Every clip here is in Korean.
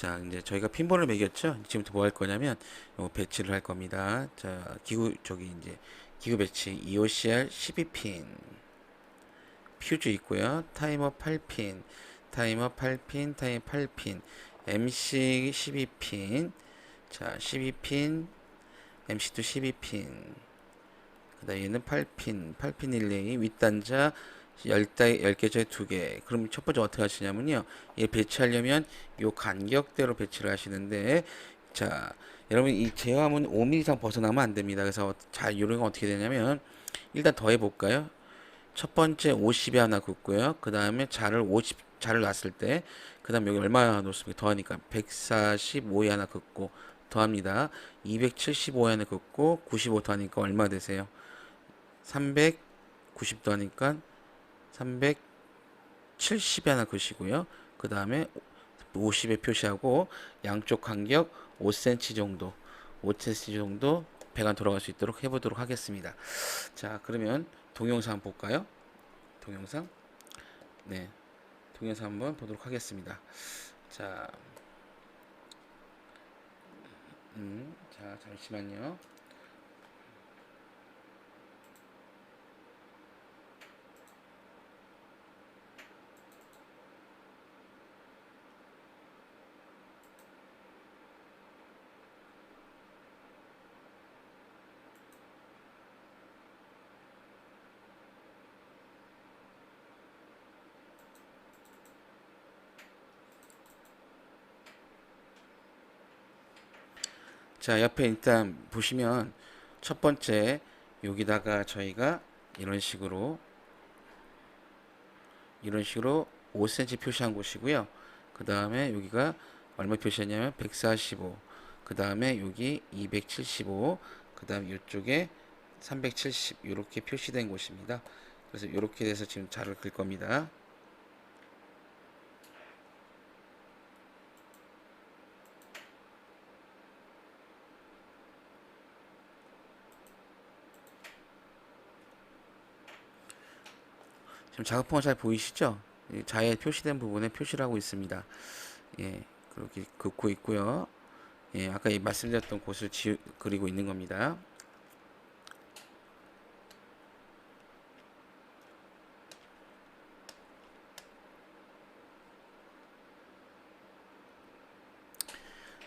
자, 이제 저희가 핀번을 매겼죠? 지금부터 뭐 할 거냐면, 요 배치를 할 겁니다. 자, 기구, 저기 이제, 기구 배치, EOCR 12핀. 퓨즈 있고요. 타이머 8핀, 타이머 8핀, 타이머 8핀, MC 12핀, 자, 12핀, MC도 12핀. 그 다음에 얘는 8핀, 8핀 릴레이, 윗단자 10대, 10개 중에 2개. 그럼 첫 번째 어떻게 하시냐면요. 얘 배치하려면 요 간격대로 배치를 하시는데, 자, 여러분 이 제어함은 5mm 이상 벗어나면 안 됩니다. 그래서 자, 요런 건 어떻게 되냐면, 일단 더해 볼까요? 첫 번째 50에 하나 긋고요. 그 다음에 자를 50, 자를 놨을 때, 그 다음 여기 얼마 놓습니까? 더하니까 145에 하나 긋고, 더합니다. 275에 하나 긋고, 95 더하니까 얼마 되세요? 390 더하니까 370에 하나 긋으시고요. 그 다음에 50에 표시하고, 양쪽 간격 5cm 정도, 5cm 정도 배관 돌아갈 수 있도록 해보도록 하겠습니다. 자, 그러면 동영상 볼까요? 동영상. 네. 동영상 한번 보도록 하겠습니다. 자. 음, 자, 잠시만요. 자, 옆에 일단 보시면 첫 번째 여기다가 저희가 이런 식으로 이런 식으로 5cm 표시한 곳이고요. 그 다음에 여기가 얼마 표시했냐면 145. 그 다음에 여기 275. 그 다음에 이쪽에 370 이렇게 표시된 곳입니다. 그래서 이렇게 돼서 지금 자를 긁 겁니다. 지금 작업포가 잘 보이시죠? 이 자에 표시된 부분에 표시를 하고 있습니다. 예, 그렇게 긋고 있고요. 예, 아까 이 말씀드렸던 곳을 지 그리고 있는 겁니다.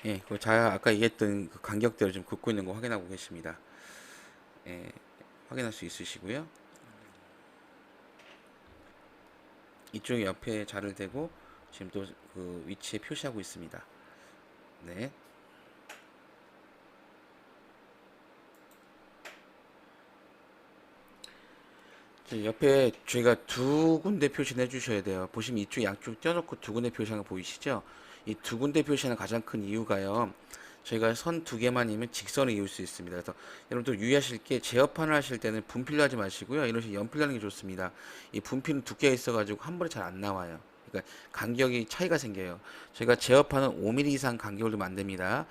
예, 그 자, 아까 얘기했던 그 간격대로 좀 긋고 있는 거 확인하고 계십니다. 예, 확인할 수 있으시고요. 이쪽 옆에 자를 대고 지금 또 그 위치에 표시하고 있습니다. 네. 자, 옆에 저희가 두 군데 표시를 해주셔야 돼요. 보시면 이쪽 양쪽 떼어놓고 두 군데 표시하는 거 보이시죠? 이 두 군데 표시하는 가장 큰 이유가요. 저희가 선 두 개만 이면 직선을 이을 수 있습니다. 그래서 여러분들 유의하실 게 제어판을 하실 때는 분필로 하지 마시고요. 이런 식으로 연필로 하는 게 좋습니다. 이 분필은 두께가 있어가지고 한 번에 잘 안 나와요. 그러니까 간격이 차이가 생겨요. 저희가 제어판은 5mm 이상 안 됩니다.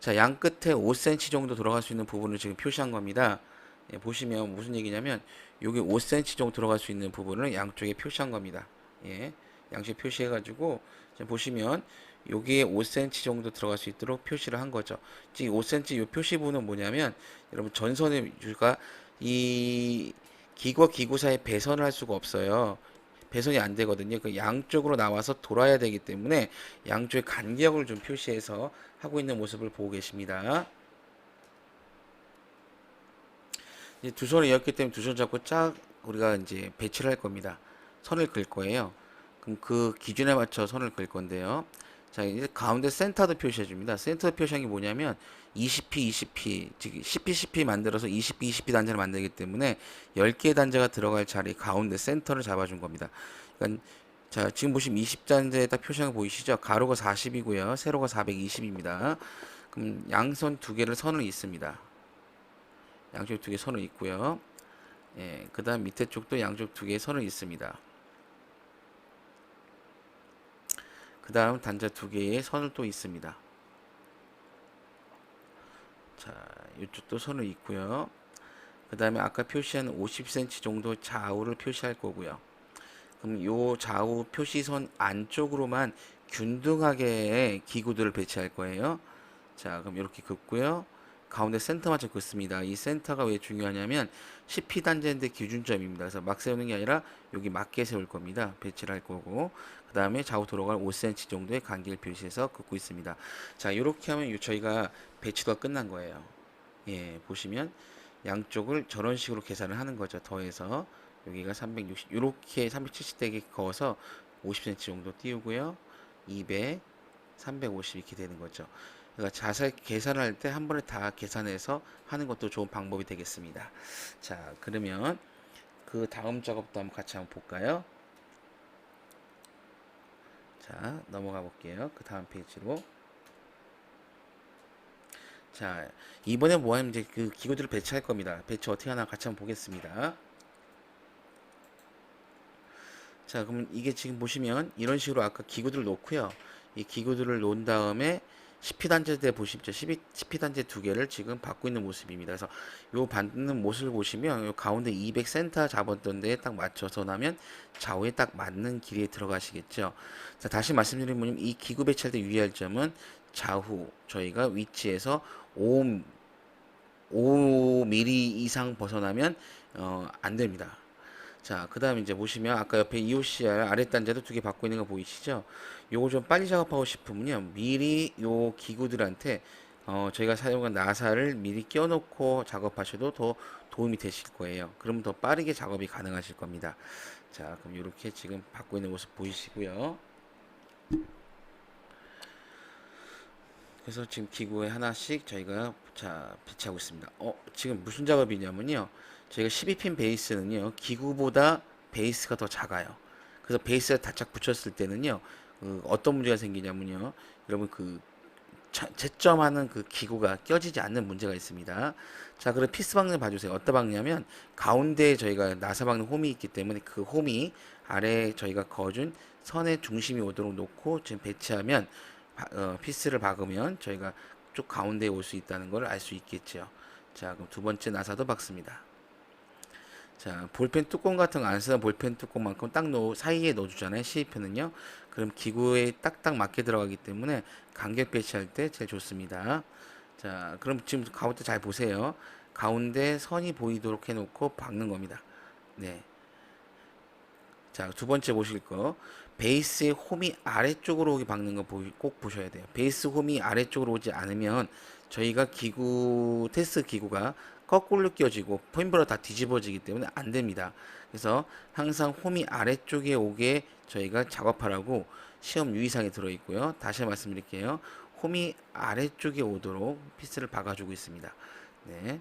자, 양 끝에 5cm 정도 들어갈 수 있는 부분을 지금 표시한 겁니다. 예, 보시면 무슨 얘기냐면 여기 5cm 정도 들어갈 수 있는 부분을 양쪽에 표시한 겁니다. 예, 양쪽에 표시해가지고 보시면 여기에 5cm 정도 들어갈 수 있도록 표시를 한 거죠. 지금 5cm 이 표시 부분은 뭐냐면 여러분 전선의 유가 이 기구와 기구 사이에 배선을 할 수가 없어요. 배선이 안 되거든요. 그 양쪽으로 나와서 돌아야 되기 때문에 양쪽의 간격을 좀 표시해서 하고 있는 모습을 보고 계십니다. 이제 두 손을 이었기 때문에 두 손 잡고 쫙 우리가 이제 배치를 할 겁니다. 선을 그을 거예요. 그럼 그 기준에 맞춰 선을 그을 건데요. 자, 이제 가운데 센터도 표시해 줍니다. 센터 표시한 게 뭐냐면 20p, 20p, 즉 10p, 10p 만들어서 20p, 20p 단자를 만들기 때문에 10개의 단자가 들어갈 자리 가운데 센터를 잡아준 겁니다. 그러니까 자, 지금 보시면 20단자에 딱 표시한 거 보이시죠? 가로가 40이고요. 세로가 420입니다. 그럼 양선 두 개를 선을 잇습니다. 양쪽 두 개 선을 잇고요. 예, 그 다음 밑에 쪽도 양쪽 두 개의 선을 잇습니다. 그 다음 단자 두 개의 선을 또 잇습니다. 자, 이쪽도 선을 잇고요. 그 다음에 아까 표시한 50cm 정도 좌우를 표시할 거고요. 그럼 요 좌우 표시선 안쪽으로만 균등하게 기구들을 배치할 거예요. 자, 그럼 이렇게 긋고요. 가운데 센터 맞춰 긋습니다. 이 센터가 왜 중요하냐면 10피 단자인데 기준점입니다. 그래서 막 세우는 게 아니라 여기 맞게 세울 겁니다. 배치를 할 거고 그 다음에 좌우 도로가 5cm 정도의 간격을 표시해서 긋고 있습니다. 자, 이렇게 하면 요- 저희가 배치가 끝난 거예요. 예, 보시면 양쪽을 저런 식으로 계산을 하는 거죠. 더해서 여기가 360 이렇게 370대게 그어서 50cm 정도 띄우고요. 200, 350 이렇게 되는 거죠. 그러니까 자세히 계산할 때 한 번에 다 계산해서 하는 것도 좋은 방법이 되겠습니다. 자, 그러면 그 다음 작업도 한번 같이 한번 볼까요? 자, 넘어가 볼게요. 그 다음 페이지로. 자, 이번에 뭐 하면 이제 그 기구들을 배치할 겁니다. 배치 어떻게 하나 같이 한번 보겠습니다. 자, 그러면 이게 지금 보시면 이런 식으로 아까 기구들을 놓고요. 이 기구들을 놓은 다음에 10피단제대 보십시오. 12, 10피단제 두 개를 지금 받고 있는 모습입니다. 그래서 요 받는 모습을 보시면 요 가운데 200센터 잡았던 데에 딱 맞춰서 나면 좌우에 딱 맞는 길이에 들어가시겠죠. 자, 다시 말씀드리면 이 기구 배치할 때 유의할 점은 좌우 저희가 위치에서 5, 5mm 이상 벗어나면 어, 안 됩니다. 자, 그 다음에 이제 보시면 아까 옆에 EOCR 아랫단자도 두 개 받고 있는 거 보이시죠? 요거 좀 빨리 작업하고 싶으면요. 미리 요 기구들한테 어, 저희가 사용한 나사를 미리 껴놓고 작업하셔도 더 도움이 되실 거예요. 그러면 더 빠르게 작업이 가능하실 겁니다. 자, 그럼 이렇게 지금 받고 있는 모습 보이시고요. 그래서 지금 기구에 하나씩 저희가 자 배치하고 있습니다. 어 지금 무슨 작업이냐면요. 저희가 12핀 베이스는요 기구보다 베이스가 더 작아요. 그래서 베이스에 다짝 붙였을 때는요 그 어떤 문제가 생기냐면요 여러분 그 차- 채점하는 그 기구가 껴지지 않는 문제가 있습니다. 자, 그럼 피스 박는 봐주세요. 어떤 박냐면 가운데 저희가 나사 박는 홈이 있기 때문에 그 홈이 아래 저희가 그어준 선의 중심이 오도록 놓고 지금 배치하면 바- 어, 피스를 박으면 저희가 쭉 가운데에 올 수 있다는 걸 알 수 있겠죠. 자, 그럼 두 번째 나사도 박습니다. 자, 볼펜 뚜껑 같은 거 안 쓰는 볼펜 뚜껑만큼 딱 넣, 사이에 넣어주잖아요. 시입표는요. 그럼 기구에 딱딱 맞게 들어가기 때문에 간격 배치할 때 제일 좋습니다. 자, 그럼 지금 가운데 잘 보세요. 가운데 선이 보이도록 해놓고 박는 겁니다. 네. 자, 두 번째 보실 거. 베이스의 홈이 아래쪽으로 오게 박는 거 꼭 보셔야 돼요. 베이스 홈이 아래쪽으로 오지 않으면 저희가 기구, 테스트 기구가 거꾸로 끼워지고 포인브로 다 뒤집어지기 때문에 안 됩니다. 그래서 항상 홈이 아래쪽에 오게 저희가 작업하라고 시험 유의사항에 들어있고요. 다시 말씀드릴게요. 홈이 아래쪽에 오도록 피스를 박아주고 있습니다. 네.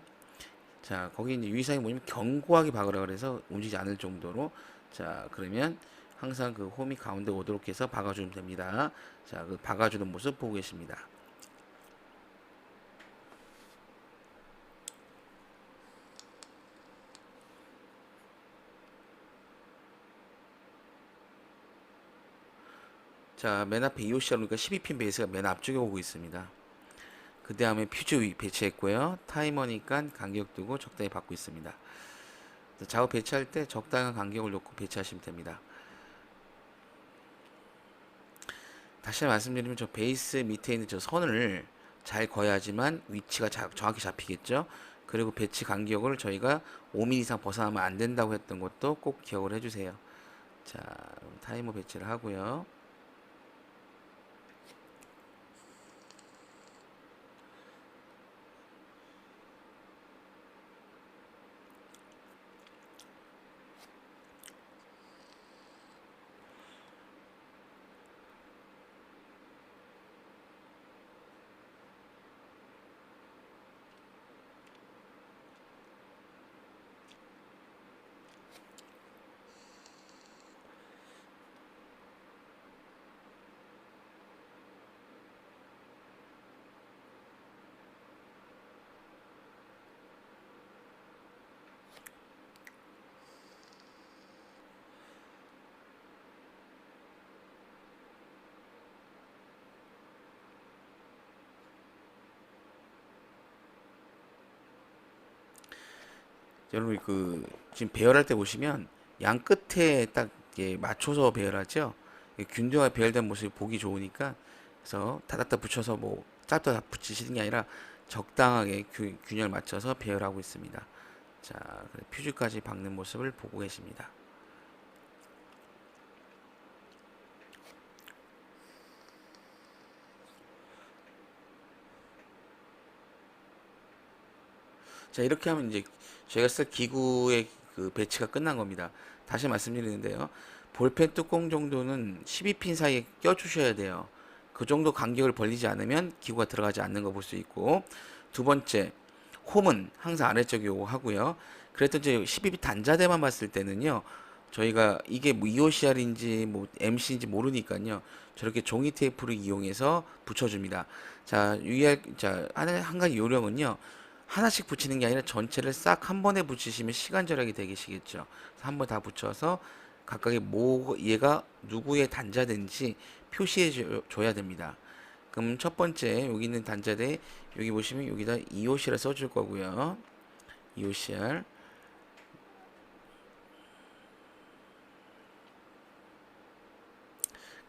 자, 거기 이제 유의사항이 뭐냐면 견고하게 박으라 그래서 움직이지 않을 정도로 자, 그러면 항상 그 홈이 가운데 오도록 해서 박아주면 됩니다. 자, 그 박아주는 모습 보고 계십니다. 자, 맨 앞에 EOCR 그러니까 12핀 베이스가 맨 앞쪽에 오고 있습니다. 그 다음에 퓨즈 위 배치했고요. 타이머니까 간격 두고 적당히 받고 있습니다. 작업 배치할 때 적당한 간격을 놓고 배치하시면 됩니다. 다시 말씀드리면 저 베이스 밑에 있는 저 선을 잘 그어야지만 위치가 자- 정확히 잡히겠죠. 그리고 배치 간격을 저희가 5mm 이상 벗어나면 안 된다고 했던 것도 꼭 기억을 해주세요. 자, 타이머 배치를 하고요. 여러분 그 지금 배열할 때 보시면 양 끝에 딱 맞춰서 배열하죠. 균등하게 배열된 모습이 보기 좋으니까 그래서 다닥다 붙여서 뭐 짧다 붙이시는 게 아니라 적당하게 균, 균형을 맞춰서 배열하고 있습니다. 자, 퓨즈까지 박는 모습을 보고 계십니다. 자, 이렇게 하면 이제 저희가 쓸 기구의 그 배치가 끝난 겁니다. 다시 말씀드리는데요. 볼펜 뚜껑 정도는 12핀 사이에 껴주셔야 돼요. 그 정도 간격을 벌리지 않으면 기구가 들어가지 않는 거 볼 수 있고 두 번째 홈은 항상 아래쪽에 요거 하고요. 그랬던 이제 12핀 단자대만 봤을 때는요. 저희가 이게 뭐 EOCR인지 뭐 MC인지 모르니까요. 저렇게 종이 테이프를 이용해서 붙여줍니다. 자, 유의할 자, 한, 한 가지 요령은요. 하나씩 붙이는 게 아니라 전체를 싹 한 번에 붙이시면 시간 절약이 되시겠죠. 한 번 다 붙여서 각각의 뭐 얘가 누구의 단자든지 표시해 줘- 줘야 됩니다. 그럼 첫 번째 여기 있는 단자대 여기 보시면 여기다 EOC를 써줄 거고요. EOCR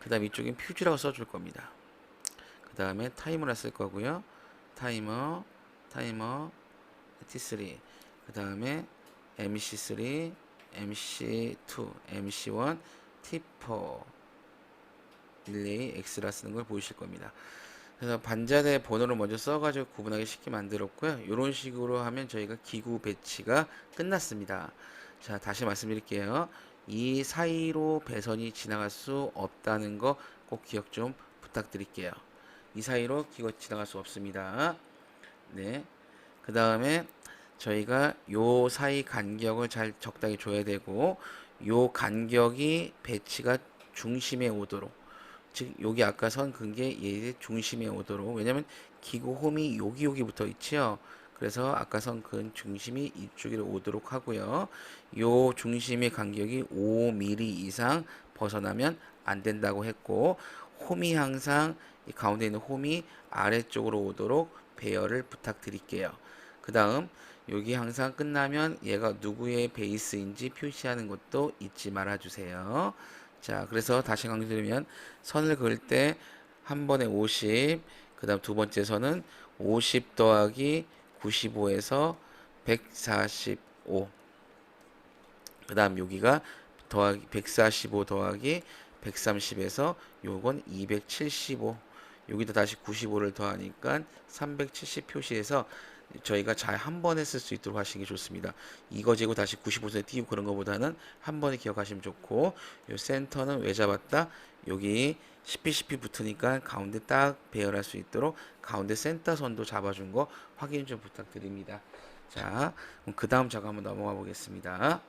그 다음 이쪽엔 퓨즈라고 써줄 겁니다. 그 다음에 타이머라 쓸 거고요. 타이머, 타이머, T3. 그 다음에 MC3, MC2, MC1, T4, 릴레이 X라 쓰는 걸 보이실 겁니다. 그래서 반자대 번호를 먼저 써가지고 구분하기 쉽게 만들었고요. 이런 식으로 하면 저희가 기구 배치가 끝났습니다. 자, 다시 말씀드릴게요. 이 사이로 배선이 지나갈 수 없다는 거 꼭 기억 좀 부탁드릴게요. 이 사이로 기가 지나갈 수 없습니다. 네. 그 다음에 저희가 요 사이 간격을 잘 적당히 줘야 되고 요 간격이 배치가 중심에 오도록 즉 여기 아까 선 근게 얘의 중심에 오도록 왜냐면 기구 홈이 여기 여기 붙어 있지요. 그래서 아까 선 근 중심이 이쪽으로 오도록 하고요. 요 중심의 간격이 5mm 이상 벗어나면 안 된다고 했고 홈이 항상 이 가운데 있는 홈이 아래쪽으로 오도록 배열을 부탁드릴게요. 그 다음 여기 항상 끝나면 얘가 누구의 베이스인지 표시하는 것도 잊지 말아 주세요. 자, 그래서 다시 강조드리면 선을 그을 때 한 번에 50, 그 다음 두 번째 선은 50 더하기 95에서 145. 그 다음 여기가 더하기 145 더하기 130에서 요건 275. 여기다 다시 95를 더하니까 370 표시해서 저희가 잘 한 번에 쓸 수 있도록 하시는 게 좋습니다. 이거 재고 다시 95에 띄우고 그런 것보다는 한 번에 기억하시면 좋고 요 센터는 왜 잡았다? 여기 CP-CP 붙으니까 가운데 딱 배열할 수 있도록 가운데 센터 선도 잡아준 거 확인 좀 부탁드립니다. 자, 그 다음 작업 한번 넘어가 보겠습니다.